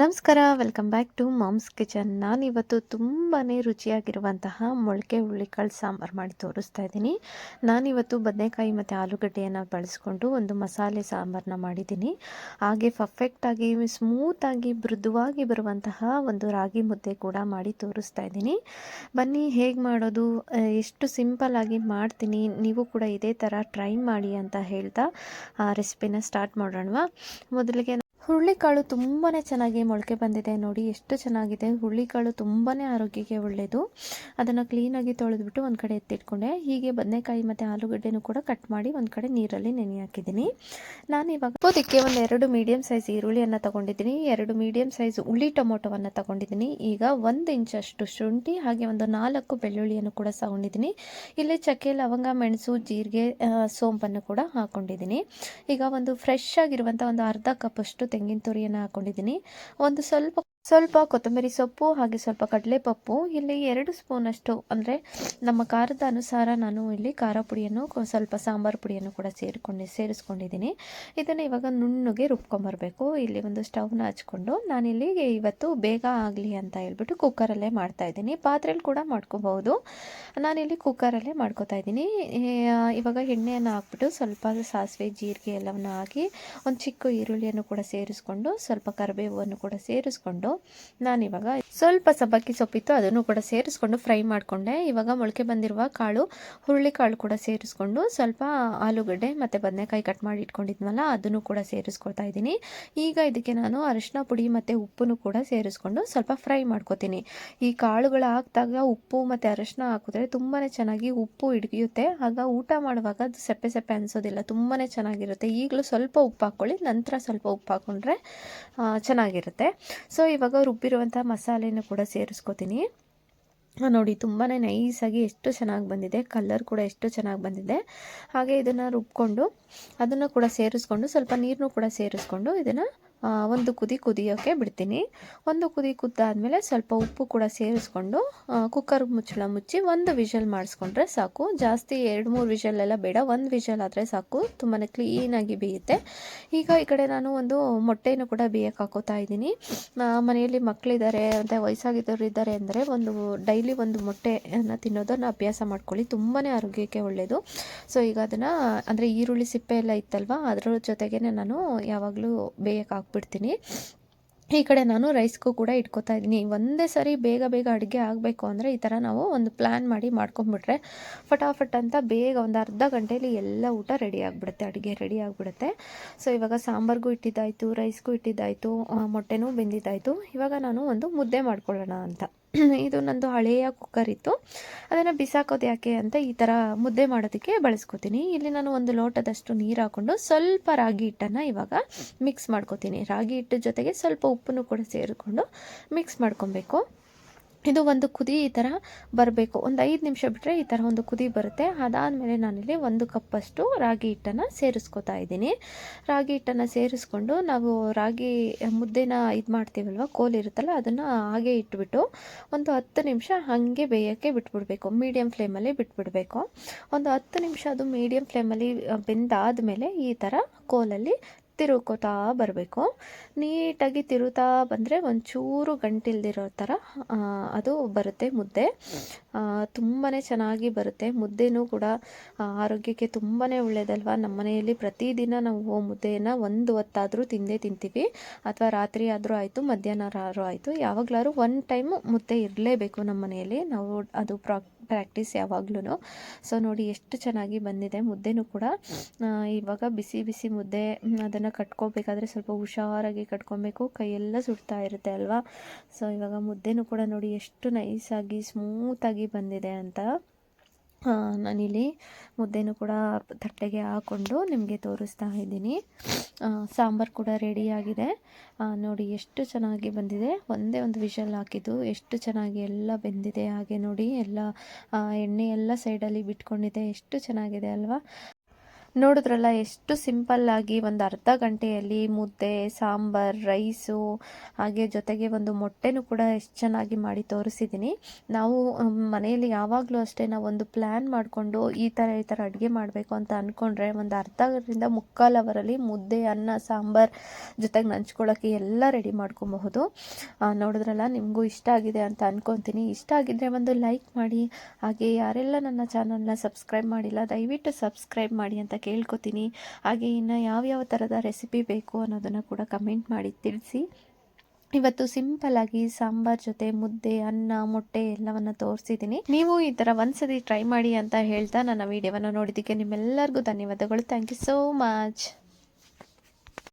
ನಮಸ್ಕಾರ welcome back to mom's kitchen ನಾನಿವತ್ತು ತುಂಬಾ ರುಚಿಯಾಗಿರುವಂತಹ ಮೊಳಕೆ ಹುಳ್ಳಿಕಾಳು ಸಾಂಬಾರು ಮಾಡಿ ತೋರಿಸ್ತಾ ಇದ್ದೀನಿ. ನಾನಿವತ್ತು ಬದನೆಕಾಯಿ ಮತ್ತು ಆಲೂಗಡ್ಡೆಯನ್ನು ಬಳಸ್ಕೊಂಡು ಒಂದು ಮಸಾಲೆ ಸಾಂಬಾರನ್ನ ಮಾಡಿದ್ದೀನಿ. ಹಾಗೆ ಪರ್ಫೆಕ್ಟಾಗಿ ಸ್ಮೂತಾಗಿ ಮೃದುವಾಗಿ ಬರುವಂತಹ ಒಂದು ರಾಗಿ ಮುದ್ದೆ ಕೂಡ ಮಾಡಿ ತೋರಿಸ್ತಾ ಇದ್ದೀನಿ. ಬನ್ನಿ, ಹೇಗೆ ಮಾಡೋದು? ಎಷ್ಟು ಸಿಂಪಲ್ಲಾಗಿ ಮಾಡ್ತೀನಿ? ನೀವು ಕೂಡ ಇದೇ ಥರ ಟ್ರೈ ಮಾಡಿ ಅಂತ ಹೇಳ್ತಾ ರೆಸಿಪಿನ ಸ್ಟಾರ್ಟ್ ಮಾಡೋಣವಾ? ಮೊದಲಿಗೆ ಹುರುಳಿಕಾಳು ತುಂಬಾ ಚೆನ್ನಾಗಿ ಮೊಳಕೆ ಬಂದಿದೆ ನೋಡಿ, ಎಷ್ಟು ಚೆನ್ನಾಗಿದೆ. ಹುರುಳಿಕಾಳು ತುಂಬಾ ಆರೋಗ್ಯಕ್ಕೆ ಒಳ್ಳೆಯದು ಅದನ್ನು ಕ್ಲೀನಾಗಿ ತೊಳೆದ್ಬಿಟ್ಟು ಒಂದು ಕಡೆ ಎತ್ತಿಟ್ಕೊಂಡೆ. ಹೀಗೆ ಬದನೆಕಾಯಿ ಮತ್ತು ಆಲೂಗಡ್ಡೆನೂ ಕೂಡ ಕಟ್ ಮಾಡಿ ಒಂದು ಕಡೆ ನೀರಲ್ಲಿ ನೆನೆ ಹಾಕಿದ್ದೀನಿ. ನಾನು ಇವಾಗ ಅದಕ್ಕೆ ಒಂದು ಎರಡು ಮೀಡಿಯಮ್ ಸೈಜ್ ಈರುಳ್ಳಿಯನ್ನು ತೊಗೊಂಡಿದ್ದೀನಿ. ಎರಡು ಮೀಡಿಯಮ್ ಸೈಜ್ ಹುಳಿ ಟೊಮೊಟೊವನ್ನು ತೊಗೊಂಡಿದ್ದೀನಿ. ಈಗ ಒಂದು ಇಂಚಷ್ಟು ಶುಂಠಿ ಹಾಗೆ ಒಂದು ನಾಲ್ಕು ಬೆಳ್ಳುಳ್ಳಿಯನ್ನು ಕೂಡ ತಗೊಂಡಿದ್ದೀನಿ ಇಲ್ಲಿ ಚಕ್ಕೆ, ಲವಂಗ, ಮೆಣಸು, ಜೀರಿಗೆ ಸೋಂಪನ್ನು ಕೂಡ ಹಾಕೊಂಡಿದ್ದೀನಿ. ಈಗ ಒಂದು ಫ್ರೆಶ್ ಆಗಿರುವಂಥ ಒಂದು ಅರ್ಧ ಕಪ್ಪಷ್ಟು ತೆಂಗಿನ ತುರಿಯನ್ನು ಹಾಕೊಂಡಿದ್ದೀನಿ. ಒಂದು ಸ್ವಲ್ಪ ಸ್ವಲ್ಪ ಕೊತ್ತಂಬರಿ ಸೊಪ್ಪು ಹಾಗೆ ಸ್ವಲ್ಪ ಕಡಲೆಪಪ್ಪು, ಇಲ್ಲಿ ಎರಡು ಸ್ಪೂನಷ್ಟು ಅಂದರೆ ನಮ್ಮ ಖಾರದ ಅನುಸಾರ ನಾನು ಇಲ್ಲಿ ಖಾರ ಪುಡಿಯನ್ನು ಸ್ವಲ್ಪ ಸಾಂಬಾರು ಪುಡಿಯನ್ನು ಕೂಡ ಸೇರಿಕೊಂಡು ಸೇರಿಸ್ಕೊಂಡಿದ್ದೀನಿ. ಇದನ್ನು ಇವಾಗ ನುಣ್ಣಗೆ ರುಬ್ಕೊಂಬರಬೇಕು. ಇಲ್ಲಿ ಒಂದು ಸ್ಟವ್ನ ಹಚ್ಕೊಂಡು ನಾನಿಲ್ಲಿ ಇವತ್ತು ಬೇಗ ಆಗಲಿ ಅಂತ ಹೇಳ್ಬಿಟ್ಟು ಕುಕ್ಕರಲ್ಲೇ ಮಾಡ್ತಾ ಇದ್ದೀನಿ. ಪಾತ್ರೆಯಲ್ಲಿ ಕೂಡ ಮಾಡ್ಕೋಬಹುದು. ನಾನಿಲ್ಲಿ ಕುಕ್ಕರಲ್ಲೇ ಮಾಡ್ಕೋತಾ ಇದ್ದೀನಿ. ಇವಾಗ ಎಣ್ಣೆಯನ್ನು ಹಾಕ್ಬಿಟ್ಟು ಸ್ವಲ್ಪ ಸಾಸಿವೆ, ಜೀರಿಗೆ ಎಲ್ಲವನ್ನು ಹಾಕಿ ಒಂದು ಚಿಕ್ಕ ಈರುಳ್ಳಿಯನ್ನು ಕೂಡ ಸೇರಿಸ್ಕೊಂಡು, ಸ್ವಲ್ಪ ಕರಿಬೇವನ್ನು ಕೂಡ ಸೇರಿಸ್ಕೊಂಡು ನಾನಿವಾಗ ಸ್ವಲ್ಪ ಸಬ್ಬಕ್ಕಿ ಸೊಪ್ಪಿತ್ತು ಅದನ್ನು ಕೂಡ ಸೇರಿಸ್ಕೊಂಡು ಫ್ರೈ ಮಾಡಿಕೊಂಡೆ. ಇವಾಗ ಮೊಳಕೆ ಬಂದಿರುವ ಕಾಳು, ಹುರುಳಿ ಕಾಳು ಕೂಡ ಸೇರಿಸ್ಕೊಂಡು ಸ್ವಲ್ಪ ಆಲೂಗಡ್ಡೆ ಮತ್ತು ಬದನೆಕಾಯಿ ಕಟ್ ಮಾಡಿ ಇಟ್ಕೊಂಡಿದ್ನಲ್ಲ, ಅದನ್ನು ಕೂಡ ಸೇರಿಸ್ಕೊಳ್ತಾ ಇದ್ದೀನಿ. ಈಗ ಇದಕ್ಕೆ ನಾನು ಅರಿಶಿನ ಪುಡಿ ಮತ್ತು ಉಪ್ಪನ್ನು ಕೂಡ ಸೇರಿಸ್ಕೊಂಡು ಸ್ವಲ್ಪ ಫ್ರೈ ಮಾಡ್ಕೊತೀನಿ. ಈ ಕಾಳುಗಳು ಹಾಕಿದಾಗ ಉಪ್ಪು ಮತ್ತು ಅರಿಶಿನ ಹಾಕಿದ್ರೆ ತುಂಬಾ ಚೆನ್ನಾಗಿ ಉಪ್ಪು ಹಿಡಿಯುತ್ತೆ. ಆಗ ಊಟ ಮಾಡುವಾಗ ಅದು ಸೆಪ್ಪೆ ಸೆಪ್ಪೆ ಅನಿಸೋದಿಲ್ಲ ತುಂಬಾ ಚೆನ್ನಾಗಿರುತ್ತೆ. ಈಗಲೂ ಸ್ವಲ್ಪ ಉಪ್ಪು ಹಾಕ್ಕೊಳ್ಳಿ, ನಂತರ ಸ್ವಲ್ಪ ಉಪ್ಪು ಹಾಕ್ಕೊಂಡ್ರೆ ಚೆನ್ನಾಗಿರುತ್ತೆ. ಸೊ ಇವಾಗ ರುಬ್ಬಿರುವಂಥ ಮಸಾಲೆಯನ್ನು ಕೂಡ ಸೇರಿಸ್ಕೊತೀನಿ. ನೋಡಿ ತುಂಬಾ ನೈಸಾಗಿ ಎಷ್ಟು ಚೆನ್ನಾಗಿ ಬಂದಿದೆ, ಕಲರ್ ಕೂಡ ಎಷ್ಟು ಚೆನ್ನಾಗಿ ಬಂದಿದೆ. ಹಾಗೆ ಇದನ್ನು ರುಬ್ಕೊಂಡು, ಅದನ್ನು ಕೂಡ ಸೇರಿಸ್ಕೊಂಡು, ಸ್ವಲ್ಪ ನೀರನ್ನು ಕೂಡ ಸೇರಿಸ್ಕೊಂಡು ಇದನ್ನು ಒಂದು ಕುದಿ ಕುದಿಯೋಕ್ಕೆ ಬಿಡ್ತೀನಿ. ಒಂದು ಕುದಿ ಕುದ್ದಾದಮೇಲೆ ಸ್ವಲ್ಪ ಉಪ್ಪು ಕೂಡ ಸೇರಿಸ್ಕೊಂಡು ಕುಕ್ಕರ್ ಮುಚ್ಚಳ ಮುಚ್ಚಿ ಒಂದು ವಿಷಲ್ ಮಾಡಿಸ್ಕೊಂಡ್ರೆ ಸಾಕು. ಜಾಸ್ತಿ ಎರಡು, ಮೂರು ವಿಷಲೆಲ್ಲ ಬೇಡ. ಒಂದು ವಿಷಲ್ ಆದರೆ ಸಾಕು. ತುಂಬಾ ಕ್ಲೀನಾಗಿ ಬೇಯುತ್ತೆ. ಈಗ ಈ ಕಡೆ ನಾನು ಒಂದು ಮೊಟ್ಟೆಯನ್ನು ಕೂಡ ಬೇಯಕ್ಕೆ ಹಾಕೋತಾ ಇದ್ದೀನಿ. ಮನೆಯಲ್ಲಿ ಮಕ್ಕಳಿದ್ದಾರೆ ಮತ್ತು ವಯಸ್ಸಾಗಿದ್ದವರು ಇದ್ದಾರೆ ಅಂದರೆ ಒಂದು ಡೈಲಿ ಒಂದು ಮೊಟ್ಟೆಯನ್ನು ತಿನ್ನೋದನ್ನು ಅಭ್ಯಾಸ ಮಾಡ್ಕೊಳ್ಳಿ. ತುಂಬಾ ಆರೋಗ್ಯಕ್ಕೆ ಒಳ್ಳೆಯದು ಸೊ ಈಗ ಅದನ್ನು, ಅಂದರೆ ಈರುಳ್ಳಿ ಸಿಪ್ಪೆ ಎಲ್ಲ ಇತ್ತಲ್ವ ಅದರ ಜೊತೆಗೇ ನಾನು ಯಾವಾಗಲೂ ಬೇಯಕ್ಕೆ ಹಾಕ್ಬಿಡ್ತೀನಿ ಈ ಕಡೆ ನಾನು ರೈಸ್ಗೂ ಕೂಡ ಇಟ್ಕೋತಾ ಇದ್ದೀನಿ. ಒಂದೇ ಸರಿ ಬೇಗ ಬೇಗ ಅಡುಗೆ ಆಗಬೇಕು ಅಂದರೆ ಈ ಥರ ನಾವು ಒಂದು ಪ್ಲ್ಯಾನ್ ಮಾಡಿ ಮಾಡ್ಕೊಂಬಿಟ್ರೆ ಫಟಾಫಟ್ ಅಂತ ಬೇಗ ಒಂದು ಅರ್ಧ ಗಂಟೆಯಲ್ಲಿ ಎಲ್ಲ ಊಟ ರೆಡಿ ಆಗಿಬಿಡುತ್ತೆ, ಅಡುಗೆ ರೆಡಿ ಆಗಿಬಿಡುತ್ತೆ. ಸೊ ಇವಾಗ ಸಾಂಬಾರ್ಗೂ ಇಟ್ಟಿದ್ದಾಯಿತು, ರೈಸ್ಗೂ ಇಟ್ಟಿದ್ದಾಯಿತು ಮೊಟ್ಟೆನೂ ಬೆಂದಿದ್ದಾಯಿತು. ಇವಾಗ ನಾನು ಒಂದು ಮುದ್ದೆ ಮಾಡ್ಕೊಳ್ಳೋಣ ಅಂತ. ಇದು ನಂದು ಹಳೆಯ ಕುಕ್ಕರ್ ಇತ್ತು. ಅದನ್ನು ಬಿಸಾಕೋದು ಯಾಕೆ ಅಂತ ಈ ಥರ ಮುದ್ದೆ ಮಾಡೋದಕ್ಕೆ ಬಳಸ್ಕೊತೀನಿ. ಇಲ್ಲಿ ನಾನು ಒಂದು ಲೋಟದಷ್ಟು ನೀರು ಹಾಕ್ಕೊಂಡು ಸ್ವಲ್ಪ ರಾಗಿ ಹಿಟ್ಟನ್ನು ಇವಾಗ ಮಿಕ್ಸ್ ಮಾಡ್ಕೊತೀನಿ. ರಾಗಿ ಹಿಟ್ಟು ಜೊತೆಗೆ ಸ್ವಲ್ಪ ಉಪ್ಪನ್ನು ಕೂಡ ಸೇರಿಕೊಂಡು ಮಿಕ್ಸ್ ಮಾಡ್ಕೊಬೇಕು. ಇದು ಒಂದು ಕುದಿ ಈ ಥರ ಬರಬೇಕು. ಒಂದು ಐದು ನಿಮಿಷ ಬಿಟ್ಟರೆ ಈ ಥರ ಒಂದು ಕುದಿ ಬರುತ್ತೆ. ಅದಾದಮೇಲೆ ನಾನಿಲ್ಲಿ ಒಂದು ಕಪ್ಪಷ್ಟು ರಾಗಿ ಹಿಟ್ಟನ್ನು ಸೇರಿಸ್ಕೊತಾ ಇದ್ದೀನಿ. ರಾಗಿ ಹಿಟ್ಟನ್ನು ಸೇರಿಸ್ಕೊಂಡು ನಾವು ರಾಗಿ ಮುದ್ದೆನ ಇದು ಮಾಡ್ತೀವಲ್ವ, ಕೋಲ್ ಇರುತ್ತಲ್ಲ ಅದನ್ನು ಹಾಗೆ ಇಟ್ಬಿಟ್ಟು ಒಂದು ಹತ್ತು ನಿಮಿಷ ಹಾಗೆ ಬೇಯೋಕ್ಕೆ ಬಿಟ್ಬಿಡಬೇಕು. ಮೀಡಿಯಮ್ ಫ್ಲೇಮಲ್ಲಿ ಬಿಟ್ಬಿಡಬೇಕು. ಒಂದು ಹತ್ತು ನಿಮಿಷ ಅದು ಮೀಡಿಯಮ್ ಫ್ಲೇಮಲ್ಲಿ ಬೆಂದಾದಮೇಲೆ ಈ ಥರ ಕೋಲಲ್ಲಿ ತಿರುಗ್ಕೋತಾ ಬರಬೇಕು. ನೀಟಾಗಿ ತಿರುತ್ತಾ ಬಂದರೆ ಒಂಚೂರು ಗಂಟಿಲ್ದಿರೋ ಥರ ಅದು ಬರುತ್ತೆ ಮುದ್ದೆ. ತುಂಬಾ ಚೆನ್ನಾಗಿ ಬರುತ್ತೆ. ಮುದ್ದೆನೂ ಕೂಡ ಆರೋಗ್ಯಕ್ಕೆ ತುಂಬಾ ಒಳ್ಳೆಯದಲ್ವ ನಮ್ಮ ಮನೆಯಲ್ಲಿ ಪ್ರತಿದಿನ ನಾವು ಮುದ್ದೆಯನ್ನು ಒಂದು ಹೊತ್ತಾದರೂ ತಿಂದೇ ತಿಂತೀವಿ. ಅಥವಾ ರಾತ್ರಿ ಆದರೂ ಆಯಿತು, ಮಧ್ಯಾಹ್ನ ಆದರೂ ಆಯಿತು. ಯಾವಾಗಲಾದ್ರೂ ಒನ್ ಟೈಮು ಮುದ್ದೆ ಇರಲೇಬೇಕು ನಮ್ಮ ಮನೆಯಲ್ಲಿ. ನಾವು ಅದು ಪ್ರಾ, ಪ್ರಾಕ್ಟೀಸ್ ಯಾವಾಗ್ಲೂ ಸೊ, ನೋಡಿ ಎಷ್ಟು ಚೆನ್ನಾಗಿ ಬಂದಿದೆ ಮುದ್ದೆನೂ ಕೂಡ. ಇವಾಗ ಬಿಸಿ ಬಿಸಿ ಮುದ್ದೆ, ಅದನ್ನು ಕಟ್ಕೋಬೇಕಾದ್ರೆ ಸ್ವಲ್ಪ ಹುಷಾರಾಗಿ ಕಟ್ಕೊಬೇಕು. ಕೈಯೆಲ್ಲ ಸುಡ್ತಾ ಇರುತ್ತೆ ಅಲ್ವಾ? ಸೊ ಇವಾಗ ಮುದ್ದೆನೂ ಕೂಡ ನೋಡಿ ಎಷ್ಟು ನೈಸಾಗಿ ಸ್ಮೂತಾಗಿ ಬಂದಿದೆ ಅಂತ. ನಾನಿಲ್ಲಿ ಮುದ್ದೆನೂ ಕೂಡ ತಟ್ಟೆಗೆ ಹಾಕ್ಕೊಂಡು ನಿಮಗೆ ತೋರಿಸ್ತಾ ಇದ್ದೀನಿ. ಸಾಂಬಾರು ಕೂಡ ರೆಡಿಯಾಗಿದೆ ನೋಡಿ ಎಷ್ಟು ಚೆನ್ನಾಗಿ ಬಂದಿದೆ. ಒಂದೇ ಒಂದು ವಿಷಲ್ ಹಾಕಿದ್ದು. ಎಷ್ಟು ಚೆನ್ನಾಗಿ ಎಲ್ಲ ಬೆಂದಿದೆ. ಹಾಗೆ ನೋಡಿ ಎಲ್ಲ ಎಣ್ಣೆ ಎಲ್ಲ ಸೈಡಲ್ಲಿ ಬಿಟ್ಕೊಂಡಿದೆ. ಎಷ್ಟು ಚೆನ್ನಾಗಿದೆ ಅಲ್ವಾ? ನೋಡಿದ್ರಲ್ಲ, ಎಷ್ಟು ಸಿಂಪಲ್ಲಾಗಿ ಒಂದು ಅರ್ಧ ಗಂಟೆಯಲ್ಲಿ ಮುದ್ದೆ, ಸಾಂಬಾರ್, ರೈಸು, ಹಾಗೆ ಜೊತೆಗೆ ಒಂದು ಮೊಟ್ಟೆನೂ ಕೂಡ ಎಷ್ಟು ಚೆನ್ನಾಗಿ ಮಾಡಿ ತೋರಿಸಿದ್ದೀನಿ ನಾವು ಮನೆಯಲ್ಲಿ ಯಾವಾಗಲೂ ಅಷ್ಟೇ ಒಂದು ಪ್ಲ್ಯಾನ್ ಮಾಡಿಕೊಂಡು ಈ ಥರ ಈ ಥರ ಅಡುಗೆ ಮಾಡಬೇಕು ಅಂತ ಅಂದ್ಕೊಂಡ್ರೆ ಒಂದು ಅರ್ಧದಿಂದ ಮುಕ್ಕಾಲು ಅವರಲ್ಲಿ ಮುದ್ದೆ, ಅನ್ನ, ಸಾಂಬಾರ್ ಜೊತೆಗೆ ನಂಚ್ಕೊಳ್ಳೋಕ್ಕೆ ಎಲ್ಲ ರೆಡಿ ಮಾಡ್ಕೊಬಹುದು. ನೋಡಿದ್ರಲ್ಲ, ನಿಮಗೂ ಇಷ್ಟ ಆಗಿದೆ ಅಂತ ಅಂದ್ಕೊತೀನಿ ಇಷ್ಟ ಆಗಿದ್ದರೆ ಒಂದು ಲೈಕ್ ಮಾಡಿ. ಹಾಗೆ ಯಾರೆಲ್ಲ ನನ್ನ ಚಾನಲ್ನ ಸಬ್ಸ್ಕ್ರೈಬ್ ಮಾಡಿಲ್ಲ, ದಯವಿಟ್ಟು ಸಬ್ಸ್ಕ್ರೈಬ್ ಮಾಡಿ ಅಂತ ಕೇಳ್ಕೊತೀನಿ. ಹಾಗೆ ಇನ್ನು ಯಾವ್ಯಾವ ಥರದ ರೆಸಿಪಿ ಬೇಕು ಅನ್ನೋದನ್ನು ಕೂಡ ಕಮೆಂಟ್ ಮಾಡಿ ತಿಳಿಸಿ. ಇವತ್ತು ಸಿಂಪಲ್ ಆಗಿ ಸಾಂಬಾರ್ ಜೊತೆ ಮುದ್ದೆ, ಅನ್ನ, ಮೊಟ್ಟೆ ಎಲ್ಲವನ್ನು ತೋರಿಸಿದ್ದೀನಿ. ನೀವು ಈ ಥರ ಒಂದ್ಸತಿ ಟ್ರೈ ಮಾಡಿ ಅಂತ ಹೇಳ್ತಾ ನನ್ನ ವಿಡಿಯೋವನ್ನು ನೋಡಿದ್ದಕ್ಕೆ ನಿಮ್ಮೆಲ್ಲರಿಗೂ ಧನ್ಯವಾದಗಳು. Thank you so much